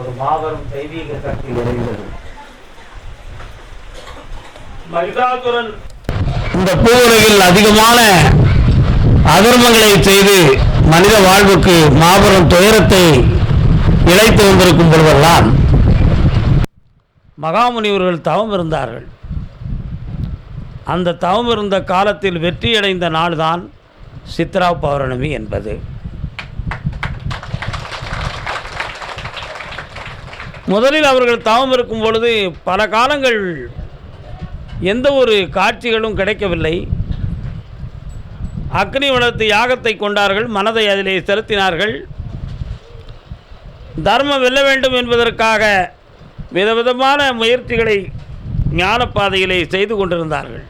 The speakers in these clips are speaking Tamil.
ஒரு மாபெரும் தெய்வீக சக்தி நிறைந்தது. மகிஷாசுரன் இந்த பூவுலகில் அதிகமான அதர்மங்களை செய்து மனித வாழ்வுக்கு மாபெரும் துயரத்தை இழைத்து வந்திருக்கும் பொழுதெல்லாம் மகாமுனிவர்கள் தவம் இருந்தார்கள். அந்த தவம் இருந்த காலத்தில் வெற்றியடைந்த நாள்தான் சித்ரா பௌர்ணமி என்பது. முதலில் அவர்கள் தவம் இருக்கும் பொழுது பல காலங்கள் எந்த ஒரு காட்சிகளும் கிடைக்கவில்லை. அக்னி வளர்த்து யாகத்தை கொண்டார்கள் மனதை அதிலே செலுத்தினார்கள். தர்மம் வெல்ல வேண்டும் என்பதற்காக விதவிதமான முயற்சிகளை ஞானப்பாதையிலே செய்து கொண்டிருந்தார்கள்.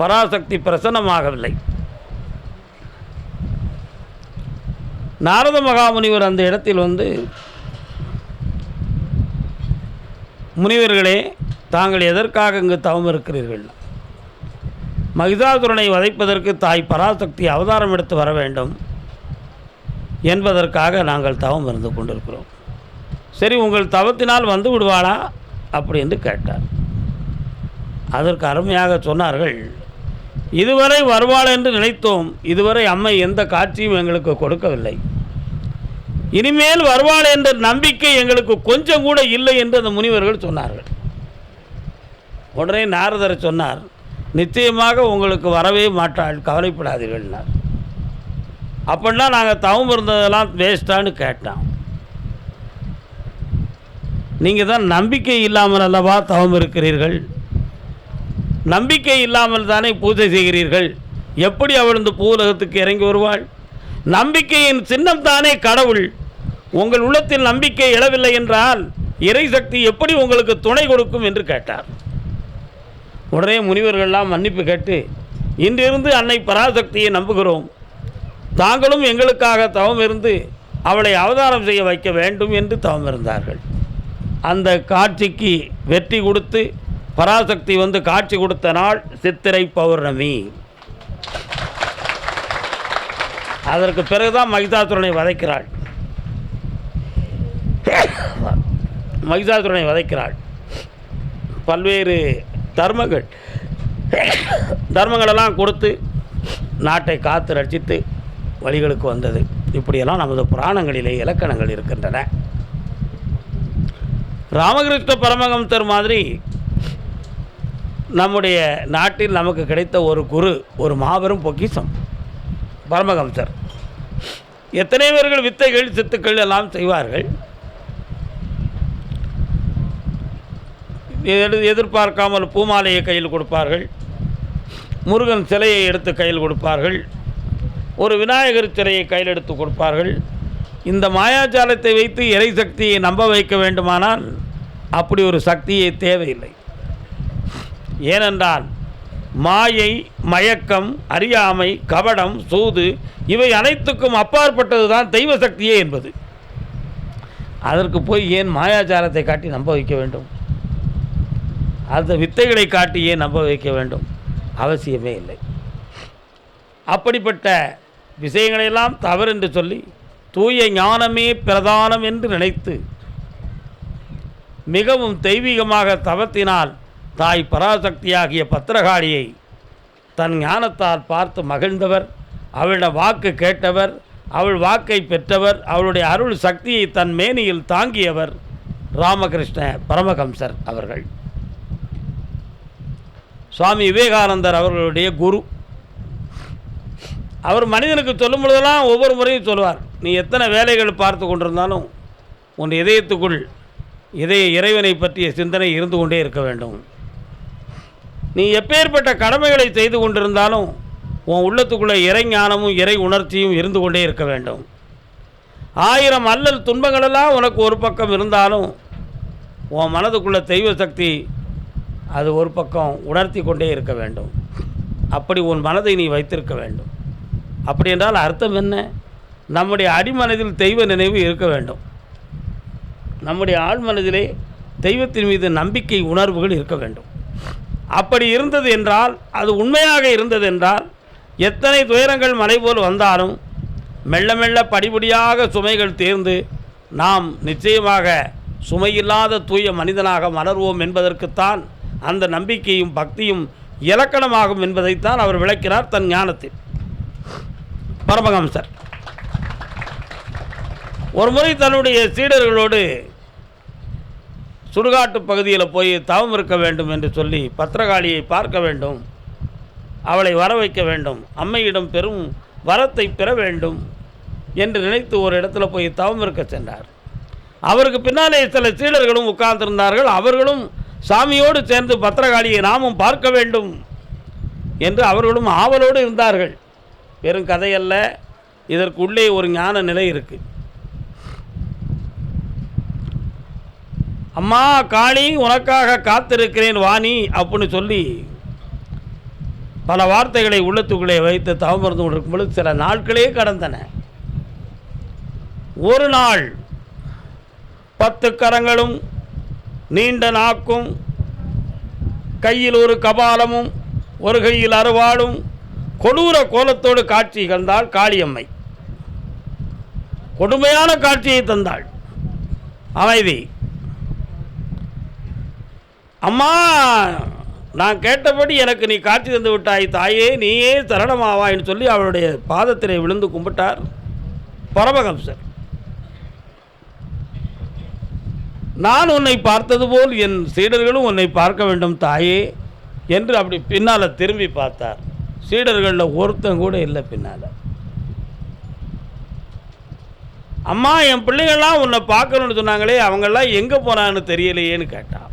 பராசக்தி பிரசன்னமாகவில்லை. நாரத மகாமுனிவர் அந்த இடத்தில் வந்து முனிவர்களே தாங்கள் எதற்காக இங்கு தவம் இருக்கிறீர்கள்? மகிதாதுரனை வதைப்பதற்கு தாய் பராசக்தி அவதாரம் எடுத்து வர வேண்டும் என்பதற்காக நாங்கள் தவம் இருந்து கொண்டிருக்கிறோம். சரி உங்கள் தவத்தினால் வந்து விடுவாளா? அப்படி என்று கேட்டார். அதற்கு அருமையாக சொன்னார்கள் இதுவரை வருவாள் என்று நினைத்தோம். இதுவரை அம்மை எந்த காட்சியும் எங்களுக்கு கொடுக்கவில்லை. இனிமேல் வருவாள் என்ற நம்பிக்கை எங்களுக்கு கொஞ்சம் கூட இல்லை என்று அந்த முனிவர்கள் சொன்னார்கள். உடனே நாரதர் சொன்னார் நிச்சயமாக உங்களுக்கு வரவே மாட்டாள் கவலைப்படாதீர்கள்னார் அப்படின்னா நாங்கள் தவம் இருந்ததெல்லாம் வேஸ்ட்டான்னு கேட்டோம் நீங்கள் தான் நம்பிக்கை இல்லாமல் அல்லவா தவம் இருக்கிறீர்கள்? நம்பிக்கை இல்லாமல் தானே பூஜை செய்கிறீர்கள்? எப்படி அவள் இந்த பூலகத்துக்கு இறங்கி வருவாள்? நம்பிக்கையின் சின்னம் தானே கடவுள்? உங்கள் உள்ளத்தில் நம்பிக்கை எழவில்லை என்றால் இறை சக்தி எப்படி உங்களுக்கு துணை கொடுக்கும் என்று கேட்டார். உடனே முனிவர்கள்லாம் மன்னிப்பு கேட்டு இன்றிருந்து அன்னை பராசக்தியை நம்புகிறோம். தாங்களும் எங்களுக்காக தவம் இருந்து அவளை அவதாரம் செய்ய வைக்க வேண்டும் என்று தவம் இருந்தார்கள். அந்த காட்சிக்கு வெற்றி கொடுத்து பராசக்தி வந்து காட்சி கொடுத்த நாள் சித்திரை பௌர்ணமி. அதற்கு பிறகுதான் மகிதாசுரனை வதைக்கிறாள். மகிதாசுரனை வதைக்கிறாள். பல்வேறு தர்மங்கள். தர்மங்களெல்லாம் கொடுத்து நாட்டை காத்து ரட்சித்து வழிகளுக்கு வந்தது. இப்படியெல்லாம் நமது புராணங்களிலே இலக்கணங்கள் இருக்கின்றன. ராமகிருஷ்ண பரமஹம்சர் மாதிரி நம்முடைய நாட்டில் நமக்கு கிடைத்த ஒரு குரு ஒரு மாபெரும் பொக்கிஷம். பரமஹம்சர் எத்தனை பேர்கள் வித்தைகள் சித்துக்கள் எல்லாம் செய்வார்கள்? எது- எதிர்பார்க்காமல் பூமாலையை கையில் கொடுப்பார்கள். முருகன் சிலையை எடுத்து கையில் கொடுப்பார்கள். ஒரு விநாயகர் சிலையை கையில் எடுத்து கொடுப்பார்கள். இந்த மாயாஜாலத்தை வைத்து இறை சக்தியை நம்ப வைக்க வேண்டுமானால் அப்படி ஒரு சக்தியே தேவையில்லை. ஏனென்றால் மாயை மயக்கம் அறியாமை கபடம் சூது இவை அனைத்துக்கும் அப்பாற்பட்டது தான் தெய்வ சக்தியே என்பது. அதற்கு போய் ஏன் மாயாச்சாரத்தை காட்டி நம்ப வைக்க வேண்டும்? அந்த வித்தைகளை காட்டி ஏன் நம்ப வைக்க வேண்டும்? அவசியமே இல்லை. அப்படிப்பட்ட விஷயங்களையெல்லாம் தவறு என்று சொல்லி தூய ஞானமே பிரதானம் என்று நினைத்து மிகவும் தெய்வீகமாக தவத்தினால் தாய் பராசக்தியாகிய பத்திரகாளியை தன் ஞானத்தால் பார்த்து மகிழ்ந்தவர் அவளிட வாக்கு கேட்டவர் அவள் வாக்கை பெற்றவர் அவளுடைய அருள் சக்தியை தன் மேனியில் தாங்கியவர் ராமகிருஷ்ண பரமஹம்சர் அவர்கள். சுவாமி விவேகானந்தர் அவர்களுடைய குரு. அவர் மனிதனுக்கு சொல்லும் பொழுதெல்லாம் ஒவ்வொரு முறையும் சொல்லுவார் நீ எத்தனை வேலைகள் பார்த்து கொண்டிருந்தாலும் உன் இதயத்துக்குள் இதய இறைவனை பற்றிய சிந்தனை இருந்து கொண்டே இருக்க வேண்டும். நீ எப்பேற்பட்ட கடமைகளை செய்து கொண்டிருந்தாலும் உன் உள்ளத்துக்குள்ளே இறை ஞானமும் இறை உணர்ச்சியும் இருந்து கொண்டே இருக்க வேண்டும். ஆயிரம் அல்லல் துன்பங்களெல்லாம் உனக்கு ஒரு பக்கம் இருந்தாலும் உன் மனதுக்குள்ள தெய்வ சக்தி அது ஒரு பக்கம் உணர்த்தி கொண்டே இருக்க வேண்டும். அப்படி உன் மனதை நீ வைத்திருக்க வேண்டும். அப்படி என்றால் அர்த்தம் என்ன? நம்முடைய அடிமனதில் தெய்வ நினைவு இருக்க வேண்டும். நம்முடைய ஆழ்மனதிலே தெய்வத்தின் மீது நம்பிக்கை உணர்வுகள் இருக்க வேண்டும். அப்படி இருந்தது என்றால் அது உண்மையாக இருந்தது என்றால் எத்தனை துயரங்கள் மலை போல் வந்தாலும் மெல்ல மெல்ல படிப்படியாக சுமைகள் தேர்ந்து நாம் நிச்சயமாக சுமையில்லாத தூய மனிதனாக மலர்வோம் என்பதற்குத்தான் அந்த நம்பிக்கையும் பக்தியும் இலக்கணமாகும் என்பதைத்தான் அவர் விளக்கினார் தன் ஞானத்தில். பரமஹம்சர். ஒரு முறை தன்னுடைய சீடர்களோடு சுடுகாட்டு பகுதியில் போய் தவம் இருக்க வேண்டும் என்று சொல்லி பத்திரகாளியை பார்க்க வேண்டும். அவளை வர வைக்க வேண்டும். அம்மையிடம் பெரும் வரத்தை பெற வேண்டும் என்று நினைத்து ஒரு இடத்துல போய் தவம் இருக்க சென்றார். அவருக்கு பின்னாலே சில சீடர்களும் உட்கார்ந்திருந்தார்கள். அவர்களும் சாமியோடு சேர்ந்து பத்திரகாளியை நாமும் பார்க்க வேண்டும் என்று அவர்களும் ஆவலோடு இருந்தார்கள். வெறும் கதையல்ல. இதற்குள்ளே ஒரு ஞான நிலை இருக்குது அம்மா காளி உனக்காக காத்திருக்கிறேன் வாணி அப்படின்னு சொல்லி பல வார்த்தைகளை உள்ளத்துக்குள்ளே வைத்து தவமருந்து கொண்டிருக்கும் பொழுது சில நாட்களே கடந்தன. ஒரு நாள் பத்து கரங்களும் நீண்ட நாக்கும் கையில் ஒரு கபாலமும் ஒரு கையில் அறுவாடும் கொடூர கோலத்தோடு காட்சி கண்டாள் காளியம்மை. கொடுமையான காட்சியை தந்தாள். அமைதி. அம்மா நான் கேட்டபடி எனக்கு நீ காட்சி தந்து விட்டாய் தாயே நீயே தரணமாவாயின்னு சொல்லி அவளுடைய பாதத்திலே விழுந்து கும்பிட்டார். பரமஹம்சர். நான் உன்னை பார்த்தது போல் என் சீடர்களும் உன்னை பார்க்க வேண்டும் தாயே என்று அப்படி பின்னால் திரும்பி பார்த்தார். சீடர்களில் ஒருத்தன் கூட இல்லை பின்னால். அம்மா என் பிள்ளைங்கள்லாம் உன்னை பார்க்கணும்னு சொன்னாங்களே அவங்கெல்லாம் எங்கே போனான்னு தெரியலையேன்னு கேட்டான்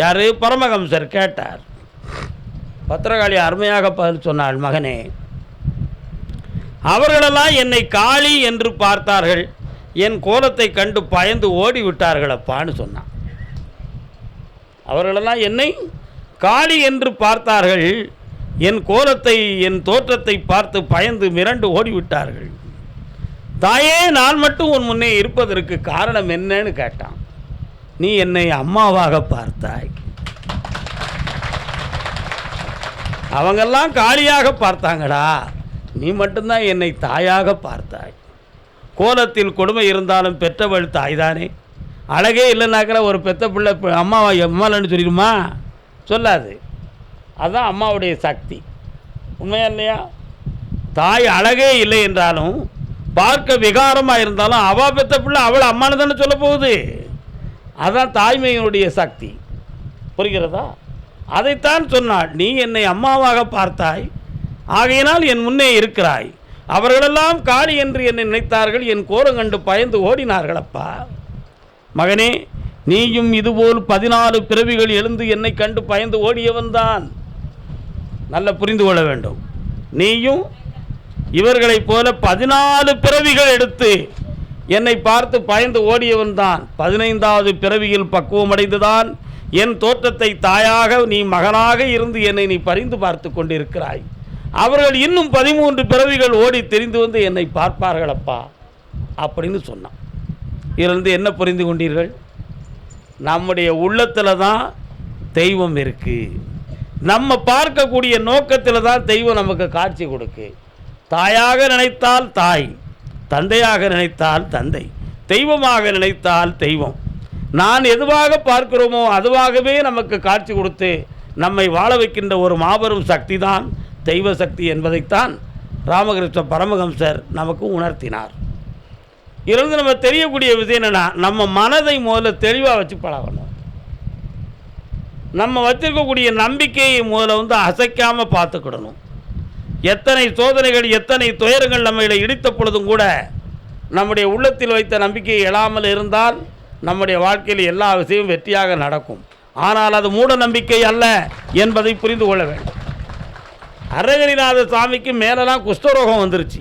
யார்? பரமஹம்சர் கேட்டார். பத்திரகாளி அருமையாக பதில் சொன்னாள் மகனே அவர்களெல்லாம் என்னை காளி என்று பார்த்தார்கள். என் கோலத்தை கண்டு பயந்து ஓடி விட்டார்கள் அப்பான்னு சொன்னான். அவர்களெல்லாம் என்னை காளி என்று பார்த்தார்கள். என் கோலத்தை என் தோற்றத்தை பார்த்து பயந்து மிரண்டு ஓடிவிட்டார்கள். தாயே நான் மட்டும் உன் முன்னே இருப்பதற்கு காரணம் என்னன்னு கேட்டான். நீ என்னை அம்மாவாக பார்த்தாய். அவங்கெல்லாம் காளியாக பார்த்தாங்கடா. நீ மட்டும்தான் என்னை தாயாக பார்த்தாய். கோலத்தில் கொடுமை இருந்தாலும் பெற்றவள் தாய்தானே. அழகே இல்லைனாக்கிற ஒரு பெத்த பிள்ளை அம்மாவை அம்மாவா எம்மாலன்னு சொல்லிடுமா? சொல்லாது. அதுதான் அம்மாவுடைய சக்தி. உண்மையா இல்லையா? தாய் அழகே இல்லை என்றாலும் பார்க்க விகாரமாக இருந்தாலும் அவள் பெத்த பிள்ளை அவள் அம்மானு தானே சொல்ல போகுது. அதான் தாய்மையினுடைய சக்தி. புரிகிறதா? அதைத்தான் சொன்னாள் நீ என்னை அம்மாவாக பார்த்தாய் ஆகையினால் என் முன்னே இருக்கிறாய். அவர்களெல்லாம் காளி என்று என்னை நினைத்தார்கள் என் கோரம் கண்டு பயந்து ஓடினார்கள் அப்பா மகனே நீயும் இதுபோல் பதினாலு பிறவிகள் எழுந்து என்னை கண்டு பயந்து ஓடியவன்தான் நல்ல புரிந்து கொள்ள வேண்டும். நீயும் இவர்களைப் போல பதினாலு பிறவிகள் எடுத்து என்னை பார்த்து பயந்து ஓடியவன் தான். பதினைந்தாவது பிறவியில் பக்குவமடைந்துதான். என் தோற்றத்தை தாயாக நீ மகனாக இருந்து என்னை நீ பரிந்து பார்த்து கொண்டிருக்கிறாய். அவர்கள் இன்னும் பதிமூன்று பிறவிகள் ஓடி தெரிந்து வந்து என்னை பார்ப்பார்களப்பா அப்படின்னு சொன்னான். இதிலிருந்து என்ன புரிந்து கொண்டீர்கள்? நம்முடைய உள்ளத்தில் தான் தெய்வம் இருக்குது நம்ம பார்க்கக்கூடிய நோக்கத்தில் தான் தெய்வம் நமக்கு காட்சி கொடுக்கு. தாயாக நினைத்தால் தாய் தந்தையாக நினைத்தால் தந்தை தெய்வமாக நினைத்தால் தெய்வம். நான் எதுவாக பார்க்கிறோமோ அதுவாகவே நமக்கு காட்சி கொடுத்து நம்மை வாழ வைக்கின்ற ஒரு மாபெரும் சக்தி தான் தெய்வ சக்தி என்பதைத்தான் ராமகிருஷ்ண பரமஹம்சர் நமக்கு உணர்த்தினார். இருந்து நம்ம தெரியக்கூடிய விஷயம் என்னென்னா நம்ம மனதை முதல்ல தெளிவாக வச்சு பழகணும். நம்ம வச்சிருக்கக்கூடிய நம்பிக்கையை முதல்ல வந்து அசைக்காமல் பார்த்துக்கிடணும். எத்தனை சோதனைகள் எத்தனை துயரங்கள் நம்மளை இடித்த பொழுதும் கூட நம்முடைய உள்ளத்தில் வைத்த நம்பிக்கை எழாமல் இருந்தால் நம்முடைய வாழ்க்கையில் எல்லா விஷயமும் வெற்றியாக நடக்கும். ஆனால் அது மூட நம்பிக்கை அல்ல என்பதை புரிந்து கொள்ள வேண்டும். அருணகிரிநாத சாமிக்கு மேலெல்லாம் குஷ்டரோகம் வந்துருச்சு.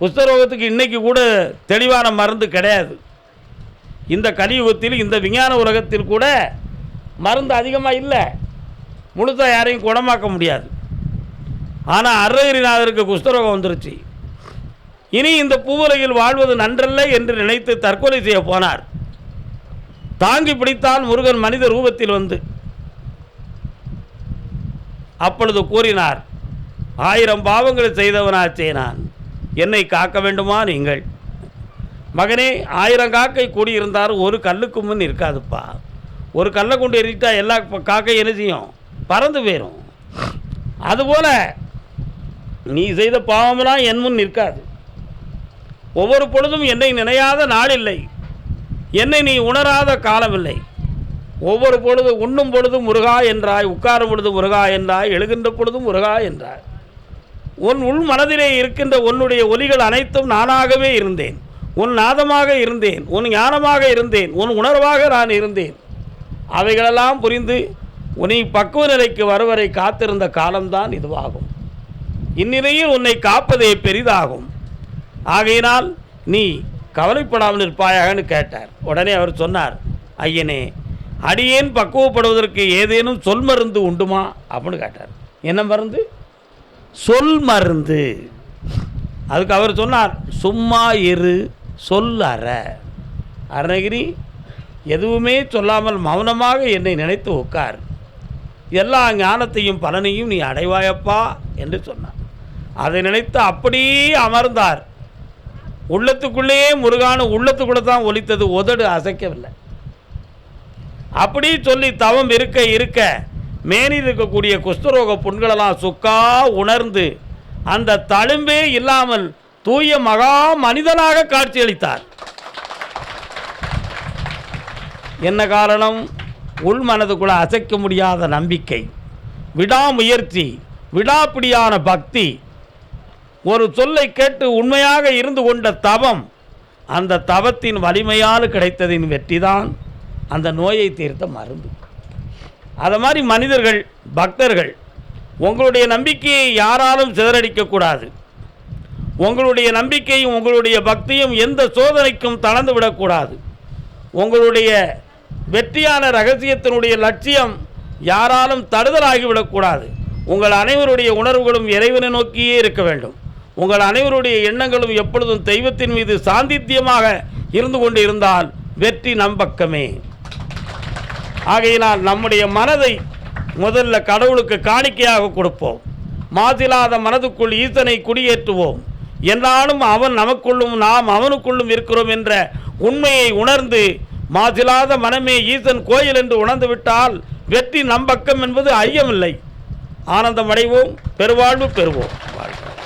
குஷ்டரோகத்துக்கு இன்றைக்கி கூட தெளிவான மருந்து கிடையாது. இந்த கலியுகத்தில் இந்த விஞ்ஞான உலகத்தில் கூட மருந்து அதிகமாக இல்லை. முழுசாக யாரையும் குணமாக்க முடியாது. ஆனால் அருணகிரிநாதருக்கு குஷ்டரோகம் வந்துருச்சு. இனி இந்த பூவுலகில் வாழ்வது நன்றல்ல என்று நினைத்து தற்கொலை செய்ய போனார். தாங்கி பிடித்தான் முருகன் மனித ரூபத்தில் வந்து. அப்பொழுது கூறினார் ஆயிரம் பாவங்களை செய்தவனாச்சே நான். என்னை காக்க வேண்டுமா நீங்கள்? மகனே ஆயிரம் காக்கை கூடியிருந்தார் ஒரு கல்லுக்கு முன் இருக்காதுப்பா ஒரு கல்லை கொண்டு எரிட்டா எல்லா காக்கை என்ன செய்யும்? பறந்து போயிடும் அதுபோல் நீ செய்த பாவமெல்லாம் என் முன் நிற்காது. ஒவ்வொரு பொழுதும் என்னை நினையாத நாளில்லை. என்னை நீ உணராத காலமில்லை. ஒவ்வொரு பொழுது உண்ணும் பொழுது முருகா என்றாய் உட்காரும் பொழுது முருகா என்றாய் எழுகின்ற பொழுதும் முருகா என்றாய். உன் உள் மனதிலே இருக்கின்ற உன்னுடைய ஒலிகள் அனைத்தும் நானாகவே இருந்தேன். உன் நாதமாக இருந்தேன் உன் ஞானமாக இருந்தேன் உன் உணர்வாக நான் இருந்தேன். அவைகளெல்லாம் புரிந்து உன்னை பக்குவ நிலைக்கு வருவரை காத்திருந்த காலம்தான் இதுவாகும். இந்நிலையில் உன்னை காப்பதே பெரிதாகும். ஆகையினால் நீ கவலைப்படாமல் இருப்பாயாகன்னு கேட்டார். உடனே அவர் சொன்னார் ஐயனே அடியேன் பக்குவப்படுவதற்கு ஏதேனும் சொல் மருந்து உண்டுமா? அப்படின்னு கேட்டார். என்ன மருந்து? சொல் மருந்து. அதுக்கு அவர் சொன்னார் சும்மா இரு சொல் அற. அருணகிரி எதுவுமே சொல்லாமல் மௌனமாக என்னை நினைத்து உட்கார். எல்லா ஞானத்தையும் பலனையும் நீ அடைவாயப்பா என்று சொன்னார். அதை நினைத்து அப்படியே அமர்ந்தார். உள்ளத்துக்குள்ளேயே முருகான உள்ளத்துக்குள்ளே தான் ஒலித்தது உதடு அசைக்கவில்லை. அப்படி சொல்லி தவம் இருக்க இருக்க மேனில் இருக்கக்கூடிய குஷ்டரோக புண்களெல்லாம் சுக்கா உணர்ந்து அந்த தழும்பே இல்லாமல் தூய மகா மனிதனாக காட்சியளித்தார். என்ன காரணம்? உள் மனதுக்குள்ள அசைக்க முடியாத நம்பிக்கை விடாமுயற்சி விடாப்பிடியான பக்தி ஒரு சொல்லை கேட்டு உண்மையாக இருந்து கொண்ட தவம் அந்த தவத்தின் வலிமையால் கிடைத்ததின் வெற்றிதான் அந்த நோயை தீர்த்த மருந்து. அதை மாதிரி மனிதர்கள் பக்தர்கள் உங்களுடைய நம்பிக்கையை யாராலும் சிதறடிக்கக்கூடாது உங்களுடைய நம்பிக்கையும் உங்களுடைய பக்தியும் எந்த சோதனைக்கும் தளர்ந்து விடக்கூடாது உங்களுடைய வெற்றியான ரகசியத்தினுடைய லட்சியம் யாராலும் தடுதலாகிவிடக்கூடாது உங்கள் அனைவருடைய உணர்வுகளும் இறைவனை நோக்கியே இருக்க வேண்டும். உங்கள் அனைவருடைய எண்ணங்களும் எப்பொழுதும் தெய்வத்தின் மீது சாந்தித்தியமாக இருந்து கொண்டு இருந்தால் வெற்றி நம்பக்கமே ஆகையினால் நம்முடைய மனதை முதல்ல கடவுளுக்கு காணிக்கையாக கொடுப்போம். மாசிலாத மனதுக்குள் ஈசனை குடியேற்றுவோம். என்றாலும் அவன் நமக்குள்ளும் நாம் அவனுக்குள்ளும் இருக்கிறோம் என்ற உண்மையை உணர்ந்து மாசிலாத மனமே ஈசன் கோயில் என்று உணர்ந்து விட்டால் வெற்றி நம்பக்கம் என்பது ஐயமில்லை. ஆனந்தமடைவோம் பெருவாழ்வு பெறுவோம். வாழ்க்கை